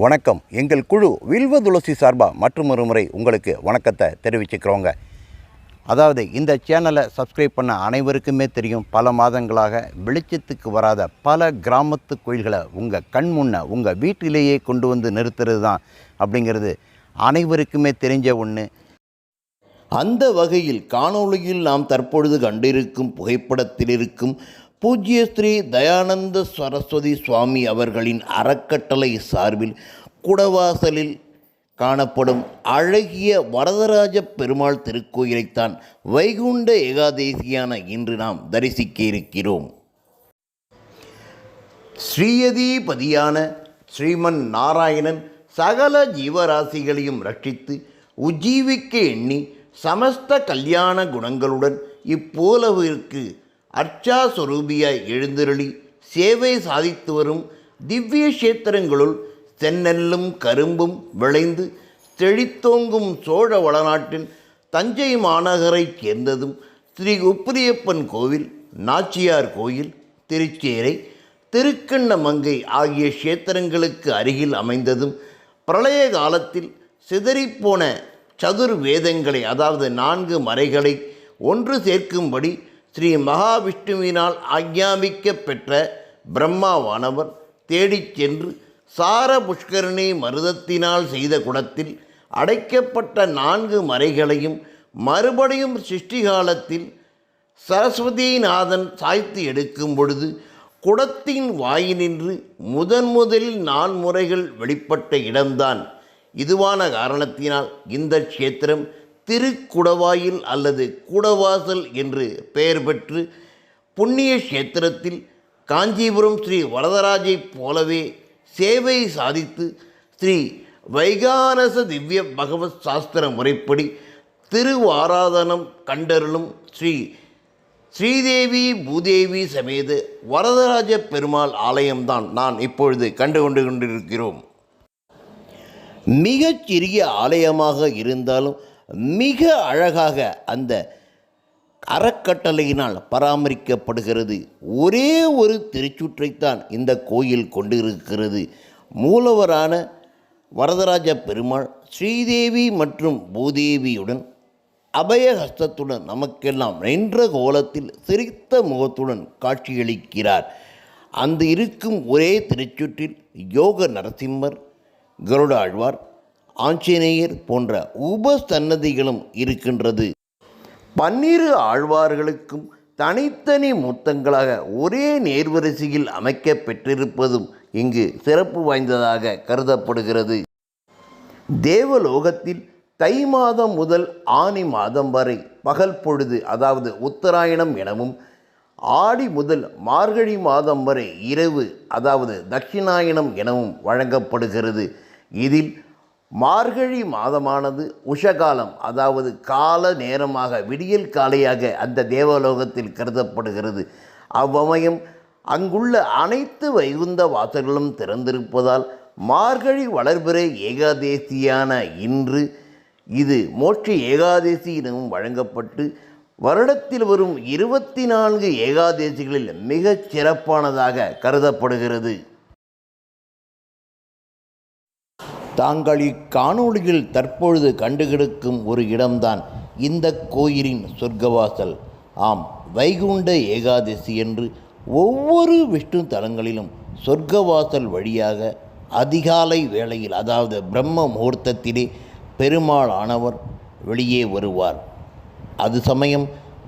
வணக்கம். எங்கள் குழு வில்வ துளசி சார்பாக மற்றும் முறை உங்களுக்கு வணக்கத்தை தெரிவிச்சுக்கிறோங்க. அதாவது இந்த சேனலை சப்ஸ்கிரைப் பண்ண அனைவருக்குமே தெரியும். பல மாதங்களாக வெளிச்சத்துக்கு வராத பல கிராமத்து கோயில்களை உங்கள் கண் முன்ன உங்கள் வீட்டிலேயே கொண்டு வந்து நிறுத்துறது தான் அப்படிங்கிறது அனைவருக்குமே தெரிஞ்ச ஒன்று அந்த வகையில் காணொளியில் நாம் தற்பொழுது கண்டிருக்கும் புகைப்படத்தில் இருக்கும் பூஜ்ய ஸ்ரீ தயானந்த சரஸ்வதி சுவாமி அவர்களின் அறக்கட்டளை சார்பில் குடவாசலில் காணப்படும் அழகிய வரதராஜ பெருமாள் திருக்கோயிலைத்தான் வைகுண்ட ஏகாதேசியான இன்று நாம் தரிசிக்க இருக்கிறோம். ஸ்ரீயதிபதியான ஸ்ரீமன் நாராயணன் சகல ஜீவராசிகளையும் ரட்சித்து உஜ்ஜீவிக்க எண்ணி சமஸ்த கல்யாண குணங்களுடன் இப்போலவிற்கு அர்ச்சா சொரூபியாய் எழுந்தருளி சேவை சாதித்து வரும் திவ்ய கஷேத்திரங்களுள் தென்னெல்லும் கரும்பும் விளைந்து செழித்தோங்கும் சோழ வளநாட்டின் தஞ்சை மாநகரைச் சேர்ந்ததும் ஸ்ரீ உப்பிரியப்பன் கோவில் நாச்சியார் கோயில் திருச்சேரை திருக்கண்ணமங்கை ஆகிய கஷேத்திரங்களுக்கு அருகில் அமைந்ததும் பிரளய காலத்தில் சிதறிப்போன சதுர் வேதங்களை அதாவது நான்கு மறைகளை ஒன்று சேர்க்கும்படி ஸ்ரீ மகாவிஷ்ணுவினால் ஆக்ஞாபிக்க பெற்ற பிரம்மாவானவர் தேடிச் சென்று சார புஷ்கரணி மருதத்தினால் செய்த குடத்தில் அடைக்கப்பட்ட நான்கு மறைகளையும் மறுபடியும் சிருஷ்டி காலத்தில் சரஸ்வதிநாதன் சாய்த்து எடுக்கும் பொழுது குடத்தின் வாயினின்று முதன் முதலில் நான்முறைகள் வெளிப்பட்ட இடம்தான். இதுவான காரணத்தினால் இந்த க்ஷேத்திரம் திருக்குடவாயில் அல்லது குடவாசல் என்று பெயர் பெற்று புண்ணிய கஷேத்திரத்தில் காஞ்சிபுரம் ஸ்ரீ வரதராஜை போலவே சேவை சாதித்து ஸ்ரீ வைகானச திவ்ய பகவத் சாஸ்திர முறைப்படி திருவாராதனம் கண்டருளும் ஸ்ரீ ஸ்ரீதேவி பூதேவி சமேத வரதராஜ பெருமாள் ஆலயம்தான் நான் இப்பொழுது கண்டு கொண்டு கொண்டிருக்கிறோம். மிகச் சிறிய ஆலயமாக இருந்தாலும் மிக அழகாக அந்த அறக்கட்டளையினால் பராமரிக்கப்படுகிறது. ஒரே ஒரு திருச்சுற்றைத்தான் இந்த கோயில் கொண்டிருக்கிறது. மூலவரான வரதராஜ பெருமாள் ஸ்ரீதேவி மற்றும் பூதேவியுடன் அபயஹஸ்தத்துடன் நமக்கெல்லாம் நின்ற கோலத்தில் சிரித்த முகத்துடன் காட்சியளிக்கிறார். அந்த இருக்கும் ஒரே திருச்சுற்றில் யோக நரசிம்மர் கருடாழ்வார் ஆஞ்சநேயர் போன்ற உபசன்னதிகளும் இருக்கின்றது. பன்னிரு ஆழ்வார்களுக்கும் தனித்தனி மூர்த்தங்களாக ஒரே நேர்வரிசையில் அமைக்க பெற்றிருப்பதும் இங்கு சிறப்பு வாய்ந்ததாக கருதப்படுகிறது. தேவலோகத்தில் தை மாதம் முதல் ஆனி மாதம் வரை பகல் பொழுது அதாவது உத்தராயணம் எனவும் ஆடி முதல் மார்கழி மாதம் வரை இரவு அதாவது தட்சிணாயணம் எனவும் வழங்கப்படுகிறது. இதில் மார்கழி மாதமானது உஷகாலம் அதாவது கால நேரமாக விடியல் காலையாக அந்த தேவலோகத்தில் கருதப்படுகிறது. அவ்வமயம் அங்குள்ள அனைத்து வைகுந்த வாசல்களும் திறந்திருப்பதால் மார்கழி வளர்பிறை ஏகாதேசியான இன்று இது மோட்ச ஏகாதேசி எனவும் வழங்கப்பட்டு வருடத்தில் வரும் இருபத்தி நான்கு ஏகாதேசிகளில் மிகச் சிறப்பானதாக கருதப்படுகிறது. தாங்கள் இக்காணொளியில் தற்பொழுது கண்டுகிடக்கும் ஒரு இடம்தான் இந்த கோயிலின் சொர்க்கவாசல். ஆம் வைகுண்ட ஏகாதசி என்று ஒவ்வொரு விஷ்ணு தலங்களிலும் சொர்க்கவாசல் வழியாக அதிகாலை வேளையில் அதாவது பிரம்ம முகூர்த்தத்திலே பெருமாள் ஆனவர் வெளியே வருவார். அது சமயம்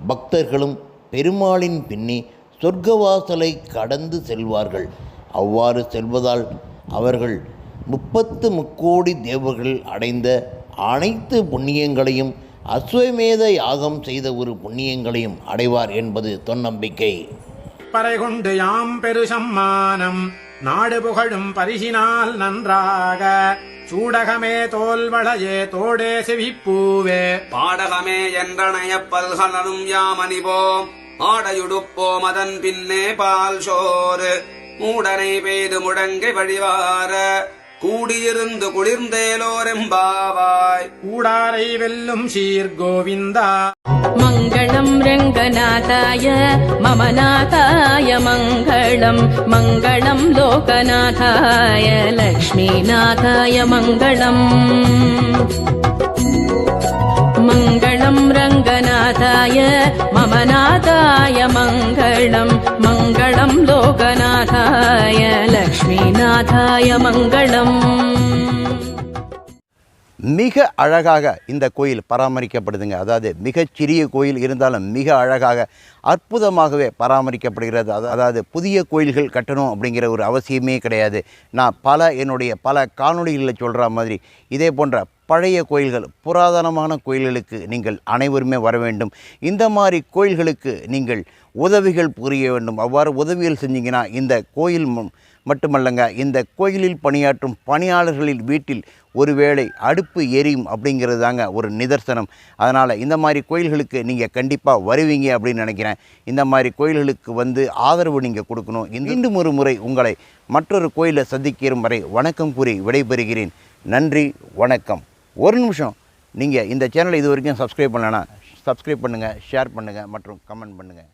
பக்தர்களும் பெருமாளின் பின்னே சொர்க்கவாசலை கடந்து செல்வார்கள். அவ்வாறு செல்வதால் அவர்கள் முப்பத்து முக்கோடி தேவர்கள் அடைந்த அனைத்து புண்ணியங்களையும் அஸ்வமேத யாகம் செய்த ஒரு புண்ணியங்களையும் அடைவார் என்பது தொன்னம்பிக்கை. பறை கொண்டு யாம் பெரு சம்மானம் நாடு புகழும் பரிசினால் நன்றாக. சூடகமே தோல்வளையே தோடே செவிப்பூவே. பாடகமே என்றனைய பல்கலனும் யாமணிவோம். ஆடையுடுப்போம் அதன் பின்னே பால் சோறு. மூடனை பெய்து முடங்கை வழிவார. கூடியிருந்து குளிர்ந்தேலோரெம்பாவாய். கூடாரை வெல்லும் சீர்கோவிந்தா மங்களம் ரங்கநாதாய மமநாதாய மங்களம் மங்களம் லோகநாதாய லக்ஷ்மிநாதாய மங்களம். மங்களாய மமநாதாய மங்களம் மங்களம் லோகநாதாய லக்ஷ்மிநாதாய மங்களம். மிக அழகாக இந்த கோயில் பராமரிக்கப்படுதுங்க. அதாவது மிகச் சிறிய கோயில் இருந்தாலும் மிக அழகாக அற்புதமாகவே பராமரிக்கப்படுகிறது. அதாவது புதிய கோயில்கள் கட்டணும் அப்படிங்கிற ஒரு அவசியமே கிடையாது. நான் பல என்னுடைய பல காணொலிகளில் சொல்கிற மாதிரி இதே போன்ற பழைய கோயில்கள் புராதனமான கோயில்களுக்கு நீங்கள் அனைவருமே வர வேண்டும். இந்த மாதிரி கோயில்களுக்கு நீங்கள் உதவிகள் புரிய வேண்டும். அவ்வாறு உதவிகள் செஞ்சீங்கன்னா இந்த கோயில் மட்டுமல்லங்க இந்த கோயிலில் பணியாற்றும் பணியாளர்களின் வீட்டில் ஒருவேளை அடுப்பு எரியும் அப்படிங்கிறது தாங்க ஒரு நிதர்சனம். அதனால் இந்த மாதிரி கோயில்களுக்கு நீங்கள் கண்டிப்பாக வருவீங்க அப்படின்னு நினைக்கிறேன். இந்த மாதிரி கோயில்களுக்கு வந்து ஆதரவு நீங்கள் கொடுக்கணும். மீண்டும் ஒரு முறை உங்களை மற்றொரு கோயிலை சந்திக்கும் வரை வணக்கம் கூறி விடைபெறுகிறேன். நன்றி வணக்கம். ஒரு நிமிஷம். நீங்கள் இந்த சேனலை இது வரைக்கும் சப்ஸ்கிரைப் பண்ணலன்னா சப்ஸ்கிரைப் பண்ணுங்கள் ஷேர் பண்ணுங்கள் மற்றும் கமெண்ட் பண்ணுங்கள்